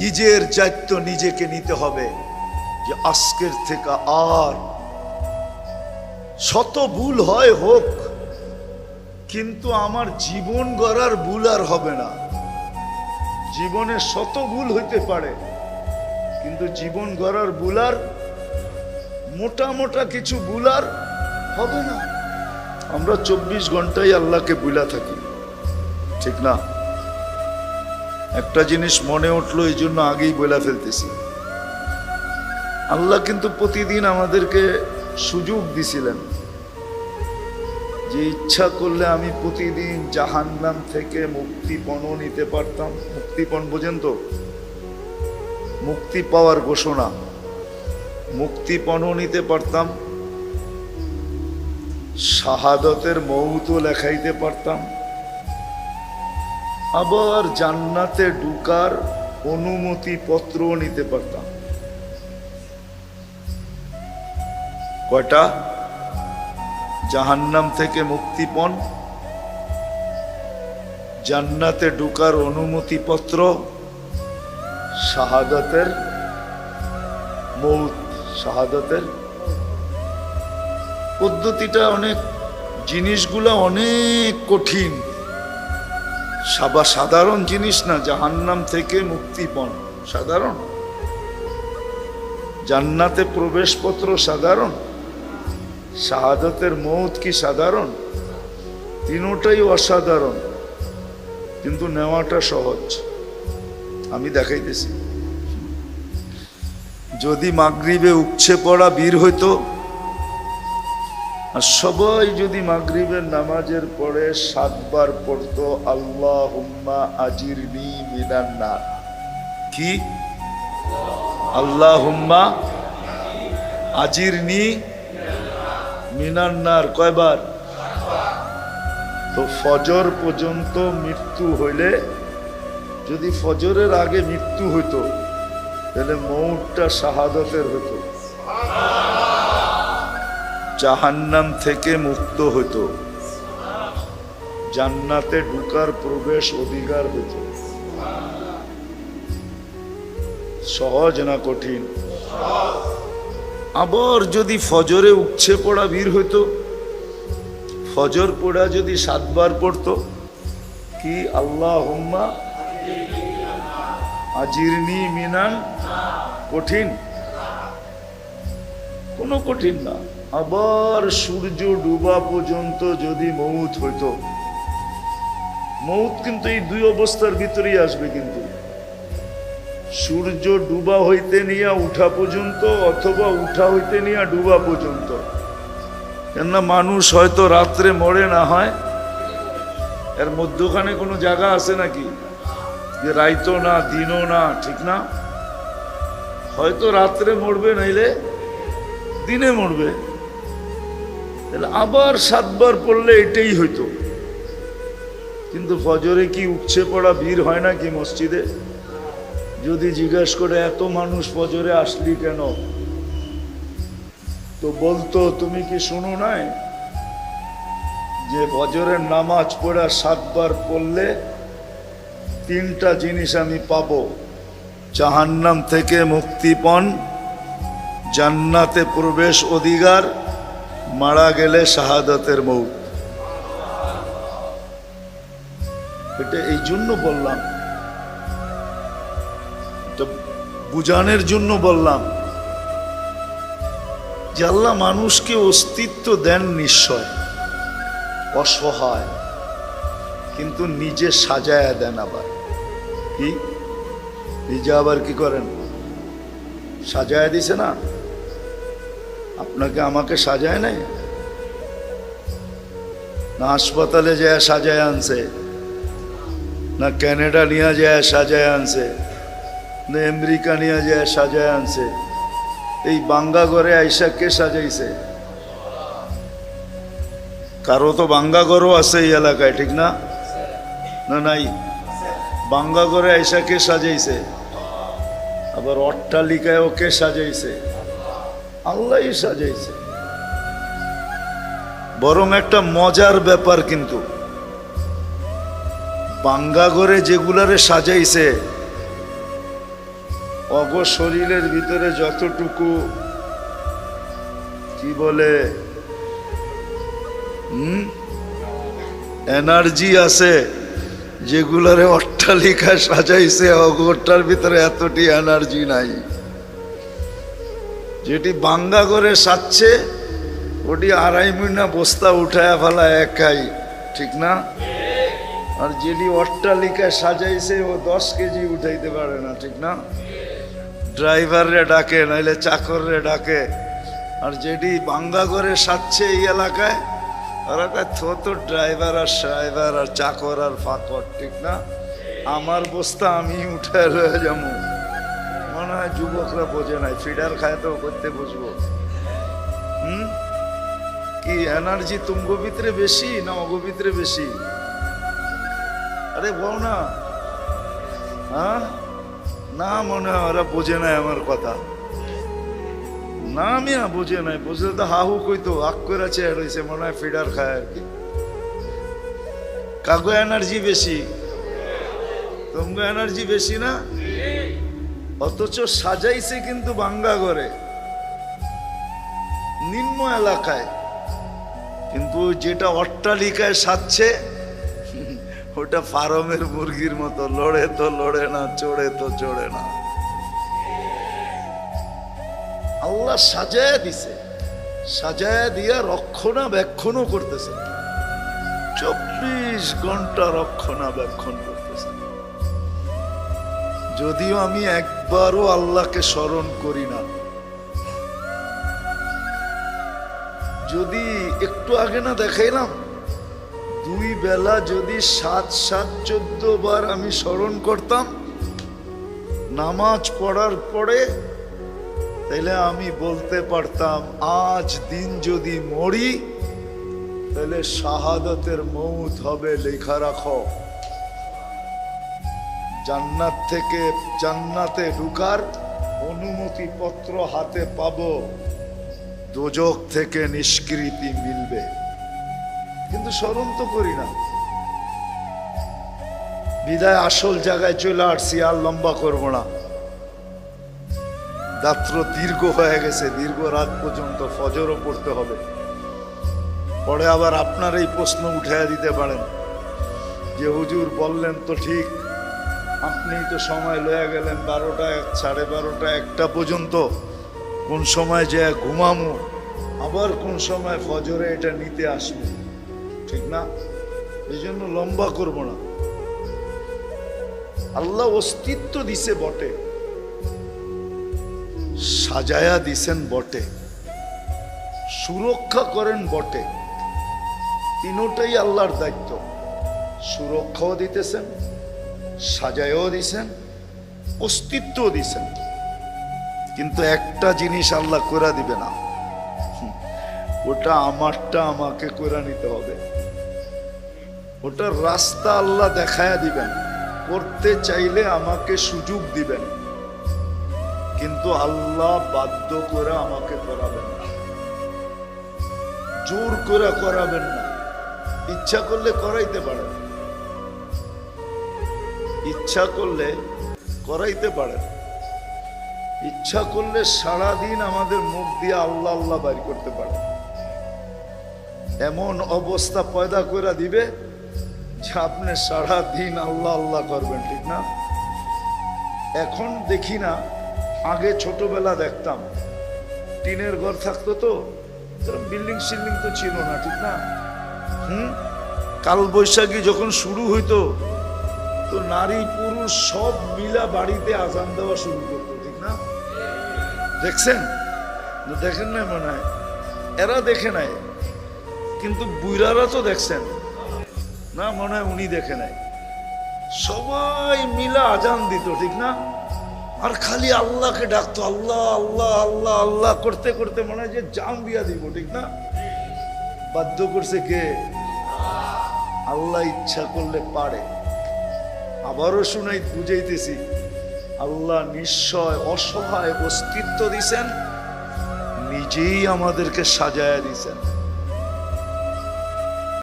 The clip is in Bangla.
নিজের দায়িত্ব নিজেকে নিতে হবে যে আজকের থেকে আর শত ভুল হয় হোক, কিন্তু আমার জীবন গড়ার ভুল আর হবে না। জীবনে শত ভুল হইতে পারে, কিন্তু জীবন গড়ার ভুল আর মোটা মোটা কিছু ভুল আর হবে না। আমরা চব্বিশ ঘন্টাই আল্লাহকে বুলা থাকি, ঠিক না? একটা জিনিস মনে উঠল, এই জন্য আগেই বলে ফেলতেছি। আল্লাহ কিন্তু প্রতিদিন আমাদেরকে সুযোগ দিছিলেন যে ইচ্ছা করলে আমি প্রতিদিন জাহান্নাম থেকে মুক্তিপণ নিতে পারতাম। মুক্তিপণ বোঝেন তো? মুক্তি পাওয়ার ঘোষণা। মুক্তিপণ নিতে পারতাম। শাহাদতের মৌত লেখাইতে পারতাম। আবার জান্নাতে ঢুকার অনুমতি পত্র নিতে পারতাম। কয়টা? জাহান্নাম থেকে মুক্তিপণ জান্নাতে ঢুকার অনুমতিপত্র শাহাদাতের মৌত, শাহাদাতের। পদ্ধতিটা অনেক, জিনিসগুলা অনেক কঠিন। সাবা সাধারণ জিনিস না, জাহান্নাম থেকে মুক্তিপণ সাধারণ? জান্নাতে প্রবেশপত্র সাধারণ? শাহাদতের মৌত কি সাধারণ? তিনোটাই অসাধারণ, কিন্তু নেওয়াটা সহজ। আমি দেখাইতেছি। যদি মাগরিবে উপছে পড়া বীর হইতো আর সবাই যদি মাগরিবের নামাজের পরে সাতবার পড়তো আল্লাহ হুম্মা আজির নি মিনান্নার কি? আল্লাহ হুম্মা আজির নি মিনান্নার কয়বার? তো ফজর পর্যন্ত মৃত্যু হইলে, যদি ফজরের আগে মৃত্যু হইতো, তাহলে মৌটটা শাহাদতের হতো জাহান্নাম থেকে মুক্ত হতো জান্নাতে ঢুকার প্রবেশ অধিকার হতো সহজ না কঠিন? আবার যদি ফজরে উচ্ছে পড়া বীর হইতো? ফজর পড়া যদি সাতবার পড়তো? কি আল্লাহ হুম্মা আজিরনি মিনান কঠিন? কোনো কঠিন না। আবার সূর্য ডুবা পর্যন্ত যদি মৌত হইতো। মৌত কিন্তু এই দুই অবস্থার ভিতরেই আসবে কিন্তু। সূর্য ডুবা হইতে নিয়ে উঠা পর্যন্ত অথবা উঠা হইতে নিয়ে ডুবা পর্যন্ত। কেননা মানুষ হয়তো রাত্রে মরে না হয়। এর মধ্যখানে কোনো জায়গা আছে নাকি? যে রাইতো না, দিনও না, ঠিক না? হয়তো রাত্রে মরবে, নাইলে দিনে মরবে, তাহলে আবার সাতবার পড়লে এটাই হইতো। কিন্তু ফজরে কি উঠছে পড়া ভিড় হয় না কি মসজিদে? যদি জিজ্ঞেস করে এত মানুষ ফজরে আসলি কেন? তো বলতো, তুমি কি শুনো নাই যে ফজরের নামাজ পড়া সাতবার পড়লে তিনটা জিনিস আমি পাবো? জাহান্নাম থেকে মুক্তিপণ জান্নাতে প্রবেশ অধিকার, মারা গেলে শাহাদাতের মৌত। এটা এই জন্য বললাম। বুঝানোর জন্য বললাম যে আল্লাহ মানুষকে অস্তিত্ব দেন নিশ্চয়, অসহায়, কিন্তু নিজে সাজায়া দেন আবার। কি? নিজে আবার কি করেন? সাজায় দিছে না? আপনাকে আমাকে সাজায় নাই? না হাসপাতালে যায় সাজায় আনছে, না ক্যানাডা নিয়ে যায় সাজায় আনছে, না আমেরিকা নিয়ে যায় সাজায় আনছে। এই বাঙ্গা ঘরে আইসা কে সাজাইছে? কারও তো বাঙ্গা ঘরও আছে এই এলাকায়, ঠিক না? না নাই? বাঙ্গা ঘরে আইসা কে সাজাইছে? আবার অট্টালিকায়ও কে সাজাইছে? আল্লাহই সাজাইছে। বরং একটা মজার ব্যাপার কিন্তু। বাঙ্গা ঘরে যেগুলারে সাজাইছে, অগ শরীরের ভিতরে যতটুকু, কি বলে, হুম? এনার্জি আছে, যেগুলারে অট্টালিকা সাজাইছে, অগরটার ভিতরে এতটি এনার্জি নাই। যেটি বাঙ্গা করে সাচ্ছে, ওটি আড়াই মহিনা বস্তা উঠায় ফেলা একাই, ঠিক না? আর যেটি অট্টালিকা সাজাইছে, ও দশ কেজি উঠাইতে পারে না, ঠিক না? ড্রাইভাররে ডাকে, নাইলে চাকররে ডাকে। আর যেটি বাঙ্গা করে সাচ্ছে এই এলাকায় ওরা থো ড্রাইভার আর ড্রাইভার আর চাকর আর ফাকর, ঠিক না? আমার বস্তা আমি উঠে রয়ে যাব। হয়, যুবকরা বোঝে নাই ফিডার খায় তো করতে বুঝব হুম? কি এনার্জি তুমগো ভিতরে বেশি না অগো ভিতরে বেশি? আরে বল না। হ্যাঁ? না মনে হয় ওরা বোঝে নাই আমার কথা। না মিয়া বোঝে নাই, বুঝলে তো হাহু কইতো আক করে চেয়ে রয়েছে মনে হয় ফিডার খায় আর কি। কাগো এনার্জি বেশি। তোমাকে এনার্জি বেশি না? অথচ সাজাইছে কিন্তু বাঙ্গা করে নিম্ন এলাকায়। কিন্তু যেটা অট্টালিকায় সাজছে, ওটা ফার্মের মুরগির মতো, লড়ে তো লড়ে না, চড়ে তো চড়ে না। আল্লাহ সাজায় দিছে। সাজায় দিয়া রক্ষণাবেক্ষণও করতেছে। চব্বিশ ঘণ্টা রক্ষণাবেক্ষণ যদিও আমি একবারও আল্লাহকে স্মরণ করি না। যদি একটু আগে না দেখাইলাম, দুই বেলা যদি সাত সাত, চোদ্দ বার আমি স্মরণ করতাম, নামাজ পড়ার পরে তাহলে আমি বলতে পারতাম, আজ দিন যদি মরি তাহলে শাহাদতের মৌত হবে, লেখা রাখো। জান্নাত থেকে জান্নাতে ঢুকার অনুমতি পত্র হাতে পাব। দোজক থেকে নিষ্কৃতি মিলবে। কিন্তু স্মরণ তো করি না। বিদায় আসল জায়গায় চলে আসছি, আর লম্বা করব না। রাত্র দীর্ঘ হয়ে গেছে, দীর্ঘ রাত পর্যন্ত ফজরও পড়তে হবে। পরে আবার আপনার এই প্রশ্ন উঠাইয়া দিতে পারেন। যে হুজুর বললেন তো ঠিক আপনি তো সময় লয়ে গেলেন বারোটা, সাড়ে বারোটা, একটা পর্যন্ত। কোন সময় যে ঘুমামু, আবার কোন সময় ফজরে এটা নিতে আসব। ঠিক না? এই জন্য লম্বা করব না। আল্লাহ অস্তিত্ব দিছে বটে। সাজায়া দিছেন বটে। সুরক্ষা করেন বটে। তিনোটাই আল্লাহর দায়িত্ব। সুরক্ষাও দিতেছেন সাজায়ও দিছেন, অস্তিত্বও দিছেন। কিন্তু একটা জিনিস আল্লাহ করে দিবে না। ওটা আমারটা আমাকে করে নিতে হবে। ওটার রাস্তা আল্লাহ দেখায়া দিবেন, করতে চাইলে আমাকে সুযোগ দিবেন। কিন্তু আল্লাহ বাধ্য করে আমাকে করাবেন না। জোর করে করাবেন না। ইচ্ছা করলে করাইতে পারেন। ইচ্ছা করলে করাইতে পারেন। ইচ্ছা করলে সারাদিন আমাদের মুখ দিয়ে আল্লাহ আল্লাহ বাইর করতে পারে এমন অবস্থা পয়দা করে দিবে যে আপনি সারাদিন আল্লাহ আল্লাহ করবেন, ঠিক না? এখন দেখি না, আগে ছোটবেলা দেখতাম, টিনের ঘর থাকতো তো বিল্ডিং সিল্ডিং তো ছিল না, ঠিক না? হুম? কাল বৈশাখী যখন শুরু হইতো তো নারী পুরুষ সব মিলা বাড়িতে আজান দেওয়া শুরু করতো, ঠিক না? দেখছেন? দেখেন না মনে হয়? এরা দেখে নাই, কিন্তু বুইরারা তো দেখছেন। না, মনে হয় উনি দেখে নাই। সবাই মিলা আজান দিত, ঠিক না? আর খালি আল্লাহকে ডাকতো, আল্লাহ আল্লাহ আল্লাহ আল্লাহ করতে করতে মনে হয় যে জাম বিয়া দিব, ঠিক না? বাধ্য করছে কে? আল্লাহ ইচ্ছা করলে পারে। আবারও শুনাই বুঝাইতেছি। আল্লাহ নিশ্চয় অসহায় অস্তিত্ব দিছেন নিজেই আমাদেরকে সাজায়া দিছেন।